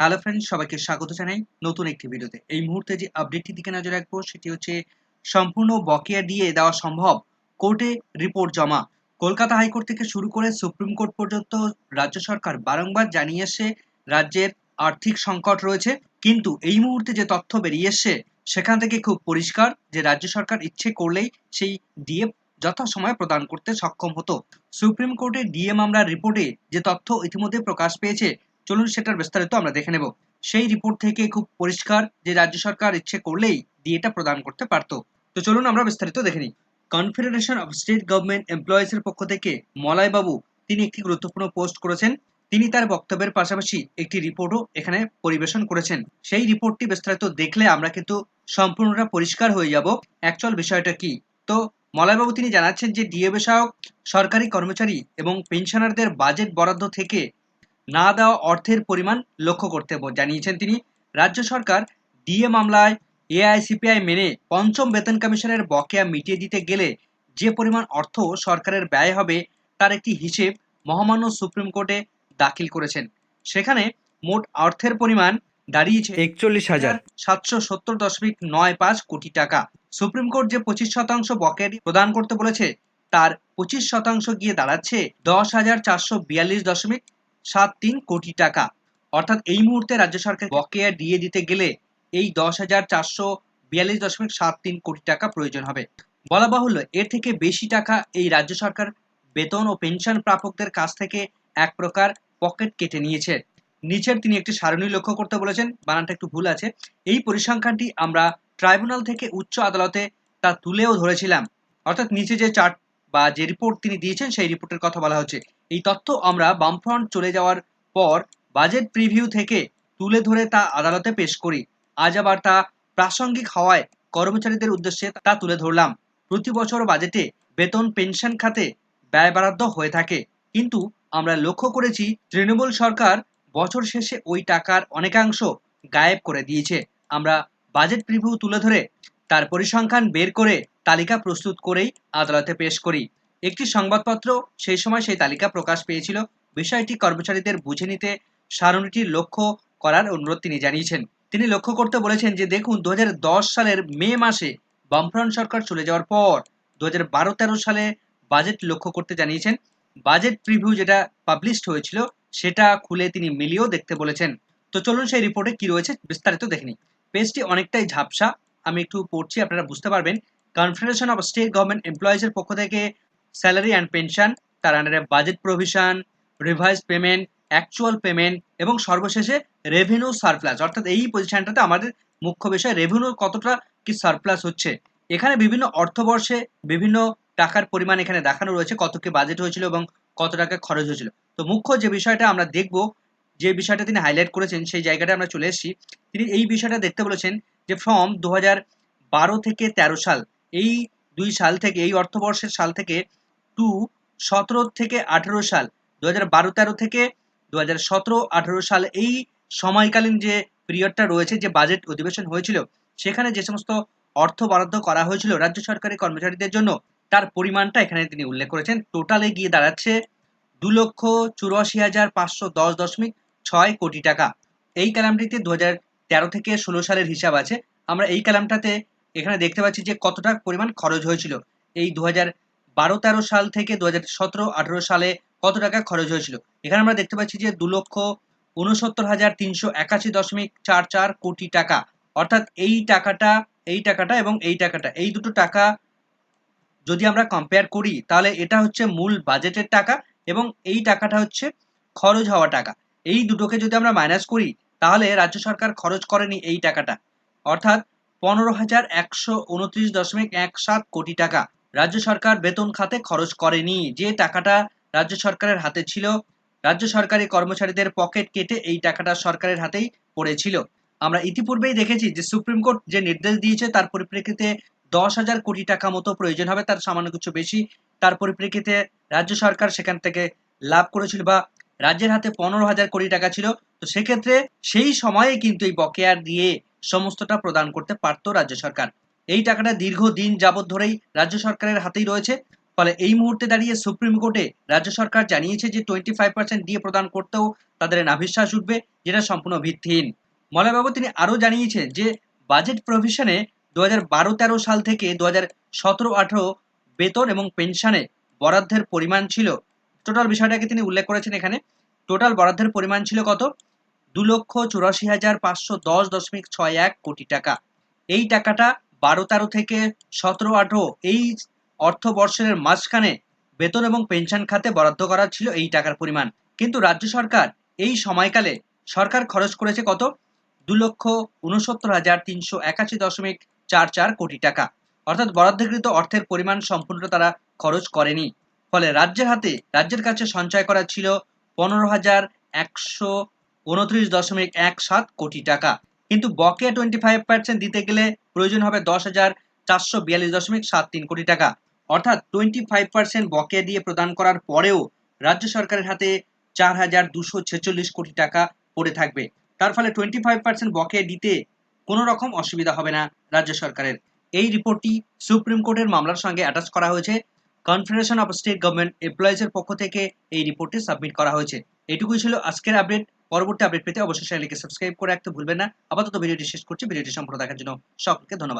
Hello friends সবাইকে স্বাগত জানাই নতুন একটি ভিডিওতে। এই মুহূর্তে যে আপডেটটি দিকে নজর রাখব, সেটি হচ্ছে সম্পূর্ণ বকেয়া দিয়ে দেওয়া সম্ভব কোর্টে রিপোর্ট জমা। কলকাতা হাইকোর্ট থেকে শুরু করে সুপ্রিম কোর্ট পর্যন্ত রাজ্য সরকার বারংবার জানিয়ে এসে রাজ্যের আর্থিক সংকট রয়েছে। কিন্তু এই মুহূর্তে যে তথ্য বেরিয়ে এসছে, সেখান থেকে খুব পরিষ্কার যে রাজ্য সরকার ইচ্ছে করলেই সেই ডিএ যথাসময়ে প্রদান করতে সক্ষম হতো। সুপ্রিম কোর্টে ডিএ মামলার রিপোর্টে যে তথ্য ইতিমধ্যে প্রকাশ পেয়েছে চলুন সেটার বিস্তারিত আমরা দেখে নেব। সেই রিপোর্ট থেকে খুব পরিষ্কার যে রাজ্য সরকার ইচ্ছে করলেই ডিএটা প্রদান করতে পারত। তো চলুন আমরা বিস্তারিত দেখে নিই। Confederation of state government employees এর পক্ষ থেকে মলয় বাবু তিনি একটি গুরুত্বপূর্ণ পোস্ট করেছেন। তিনি তার বক্তব্যের পাশাপাশি একটি রিপোর্টও এখানে পরিবেশন করেছেন। সেই রিপোর্টটি বিস্তারিত দেখলে আমরা কিন্তু সম্পূর্ণটা পরিষ্কার হয়ে যাব। অ্যাকচুয়াল বিষয়টা কি? তো মলয়বাবু তিনি জানাচ্ছেন যে ডিএ বিষয়ক, সরকারি কর্মচারী এবং পেনশনারদের বাজেট বরাদ্দ থেকে না দেওয়া অর্থের পরিমাণ লক্ষ্য করতে জানিয়েছেন তিনি। রাজ্য সরকার ডিএ মামলায় এআইসিপিআই মেনে পঞ্চম বেতন কমিশনের বকেয়া মিটিয়ে দিতে গেলে যে পরিমাণ অর্থ সরকারের ব্যয় হবে তার একটি হিসেব মহামান্য সুপ্রিম কোর্টে দাখিল করেছেন। সেখানে মোট অর্থের পরিমাণ দাঁড়িয়েছে একচল্লিশ হাজার। সাতশো সত্তর দশমিক নয় পাঁচ কোটি টাকা। সুপ্রিম কোর্ট যে পঁচিশ শতাংশ বকেয়াটি প্রদান করতে বলেছে তার পঁচিশ শতাংশ গিয়ে দাঁড়াচ্ছে দশ হাজার চারশো বিয়াল্লিশ দশমিক সাত তিন কোটি টাকা। অর্থাৎ এই মুহূর্তে রাজ্য সরকার বকেয়া দিয়ে দিতে গেলে এই দশ হাজার চারশো বিয়াল্লিশ দশমিক সাত তিন কোটি টাকা প্রয়োজন হবে। বলা বাহুল্য, এর থেকে বেশি টাকা এই রাজ্য সরকার বেতন ও পেনশন প্রাপকদের কাছ থেকে এক প্রকার পকেট কেটে নিয়েছে। নিচের তিনি একটি সারণী লক্ষ্য করতে বলেছেন, বানানটা একটু ভুল আছে। এই পরিসংখ্যানটি আমরা ট্রাইব্যুনাল থেকে উচ্চ আদালতে তা তুলেও ধরেছিলাম। অর্থাৎ নিচে যে চার্ট বা যে রিপোর্ট তিনি দিয়েছেন, সেই রিপোর্টের কথা বলা হচ্ছে। এই তথ্য আমরা বামফ্রন্ট চলে যাওয়ার পর বাজেট প্রিভিউ থেকে তুলে ধরে তা আদালতে পেশ করি। আজ আবার তা প্রাসঙ্গিক হওয়ায় কর্মচারীদের উদ্দেশ্যে তা তুলে ধরলাম। প্রতি বছর বাজেটে বেতন, পেনশন খাতে ব্যয় বরাদ্দ হয়ে থাকে। কিন্তু আমরা লক্ষ্য করেছি, তৃণমূল সরকার বছর শেষে ওই টাকার অনেকাংশ গায়েব করে দিয়েছে। আমরা বাজেট প্রিভিউ তুলে ধরে তার পরিসংখ্যান বের করে তালিকা প্রস্তুত করেই আদালতে পেশ করি। একটি সংবাদপত্র সেই সময় সেই তালিকা প্রকাশ পেয়েছিল। বিষয়টি কর্মচারীদের বুঝে নিতে সারণীটি লক্ষ্য করার অনুরোধ তিনি জানিয়েছেন। তিনি লক্ষ্য করতে বলেছেন যে, দেখুন দু হাজার দশ সালের মে মাসে বামফ্রন্ট সরকার চলে যাওয়ার পর দু হাজার বারো তেরো সালে বাজেট লক্ষ্য করতে জানিয়েছেন। বাজেট প্রিভিউ যেটা পাবলিশড হয়েছিল, সেটা খুলে তিনি মিলিয়েও দেখতে বলেছেন। তো চলুন সেই রিপোর্টে কি রয়েছে বিস্তারিত দেখে নিই। পেজটি অনেকটাই ঝাপসা। আমি একটু পড়ছি, আপনারা বুঝতে পারবেন। কনফেডারেশন অফ স্টেট গভর্নমেন্ট এমপ্লয়িজের পক্ষ থেকে স্যালারি অ্যান্ড পেনশন, তার আন্ডারে budget provision revise payment actual payment এবং সর্বশেষে রেভিনিউ সারপ্লাস অর্থাৎ এই পজিশনটাতে আমাদের মুখ্য বিষয় রেভিনিউ কতটা কি সারপ্লাস হচ্ছে। এখানে বিভিন্ন অর্থবর্ষে বিভিন্ন টাকার পরিমাণ এখানে দেখানো রয়েছে, কত কি বাজেট হয়েছিল এবং কত টাকা খরচ হয়েছিল। তো মুখ্য যে বিষয়টা আমরা দেখব, যে বিষয়টা তিনি হাইলাইট করেছেন, সেই জায়গাটা আমরা চলে এসেছি। তিনি এই বিষয়টা দেখতে বলেছেন যে ফ্রম দু বারো থেকে তেরো সাল, এই দুই সাল থেকে, এই অর্থবর্ষের সাল থেকে টু সতেরো থেকে আঠেরো সাল দু হাজার বারো, তেরো থেকে দু হাজার সতেরো, আঠেরো সাল এই সময়কালীন যে পিরিয়ডটা রয়েছে, যে বাজেট অধিবেশন হয়েছিল, সেখানে যে সমস্ত অর্থ বরাদ্দ করা হয়েছিল রাজ্য সরকারি কর্মচারীদের জন্য, তার পরিমাণটা এখানে তিনি উল্লেখ করেছেন। টোটালে গিয়ে দাঁড়াচ্ছে দু লক্ষ চুরাশি হাজার পাঁচশো দশ দশমিক ছয় কোটি টাকা। এই কালামটিতে দু হাজার তেরো থেকে ষোলো সালের হিসাব আছে। আমরা এই কালামটাতে এখানে দেখতে পাচ্ছি যে কতটা পরিমাণ খরচ হয়েছিল। এই দু হাজার বারো তেরো সাল থেকে দু হাজার সতেরো আঠেরো সালে কত টাকা খরচ হয়েছিল? এখানে আমরা দেখতে পাচ্ছি যে দু লক্ষ উনসত্তর হাজার তিনশো একাশি দশমিক চার চার কোটি টাকা। অর্থাৎ এই টাকাটা এই টাকাটা এবং এই টাকাটা, এই দুটো টাকা যদি আমরা কম্পেয়ার করি, তাহলে এটা হচ্ছে মূল বাজেটের টাকা এবং এই টাকাটা হচ্ছে খরচ হওয়া টাকা। এই দুটোকে যদি আমরা মাইনাস করি, তাহলে রাজ্য সরকার খরচ করেনি এই টাকাটা। অর্থাৎ পনেরো হাজার একশো উনত্রিশ দশমিক এক সাত কোটি টাকা। রাজ্য সরকার বেতন খাতে খরচ করেনি। যে টাকাটা রাজ্য সরকারের হাতে ছিল, রাজ্য সরকারি কর্মচারীদের পকেট কেটে এই টাকাটা সরকারের হাতেই পড়েছিল। আমরা ইতিপূর্বেই দেখেছি যে সুপ্রিম কোর্ট যে নির্দেশ দিয়েছে, তার পরিপ্রেক্ষিতে দশ হাজার কোটি টাকা মতো প্রয়োজন হবে, তার সামান্য কিছু বেশি। তার পরিপ্রেক্ষিতে রাজ্য সরকার সেখান থেকে লাভ করেছিল বা রাজ্যের হাতে পনেরো হাজার কোটি টাকা ছিল। তো সেক্ষেত্রে সেই সময়ে কিন্তু এই বকেয়া দিয়ে সমস্তটা প্রদান করতে পারতো রাজ্য সরকার। এই টাকাটা দীর্ঘদিন যাবৎ ধরেই রাজ্য সরকারের হাতেই রয়েছে। ফলে এই মুহূর্তে দাঁড়িয়ে সুপ্রিম কোর্টে রাজ্য সরকার জানিয়েছে যে টোয়েন্টি ফাইভ পার্সেন্ট দিয়ে প্রদান করতেও তাদের নাভিশ্বাস উঠবে, যেটা সম্পূর্ণ ভিত্তিহীন। মলয়বাবু, তিনি আরও জানিয়েছেন যে বাজেট প্রভিশনে দু হাজার বারো তেরো সাল থেকে দু হাজার সতেরো আঠেরো বেতন এবং পেনশনে বরাদ্দের পরিমাণ ছিল। টোটাল বিষয়টাকে তিনি উল্লেখ করেছেন এখানে। টোটাল বরাদ্দের পরিমাণ ছিল কত? দু লক্ষ চুরাশি হাজার পাঁচশো দশ দশমিক ছয় এক কোটি টাকা। এই টাকাটা বারো তেরো থেকে সতেরো আঠেরো এই অর্থবর্ষের মাঝখানে বেতন এবং পেনশন খাতে বরাদ্দ করা ছিল এই টাকার পরিমাণ। কিন্তু রাজ্য সরকার এই সময়কালে সরকার খরচ করেছে কত? দু লক্ষ উনসত্তর হাজার তিনশো একাশি দশমিক চার চার কোটি টাকা। অর্থাৎ বরাদ্দকৃত অর্থের পরিমাণ সম্পূর্ণ তারা খরচ করেনি। ফলে রাজ্যের হাতে রাজ্যের কাছে সঞ্চয় করা ছিল পনেরো হাজার একশো উনত্রিশ দশমিক এক সাত কোটি টাকা। কিন্তু বকেয়া টোয়েন্টি ফাইভ পার্সেন্ট দিতে গেলে প্রয়োজন হবে দশ হাজার চারশো বিয়াল্লিশ দশমিক সাত তিন কোটি টাকা। অর্থাৎ টোয়েন্টি ফাইভ পার্সেন্ট বকেয়া দিয়ে প্রদান করার পরেও রাজ্য সরকারের হাতে চার হাজার দুশো ছেচল্লিশ কোটি টাকা পড়ে থাকবে। তার ফলে টোয়েন্টি ফাইভ পার্সেন্ট বকেয়া দিতে কোনো রকম অসুবিধা হবে না রাজ্য সরকারের। এই রিপোর্টটি সুপ্রিম কোর্টের মামলার সঙ্গে অ্যাটাচ করা হয়েছে। কনফেডারেশন অফ স্টেট গভর্নমেন্ট এমপ্লয়িজের পক্ষ থেকে এই রিপোর্টটি সাবমিট করা হয়েছে। এটুকুই ছিল আজকের আপডেট পরবর্তী আপডেট পেতে অবশ্যই চ্যানেলকে সাবস্ক্রাইব করে রাখতে ভুলবেন না। আপাতত ভিডিওটি শেষ করছি। ভিডিওটি সম্পূর্ণ দেখার জন্য সকলকে ধন্যবাদ।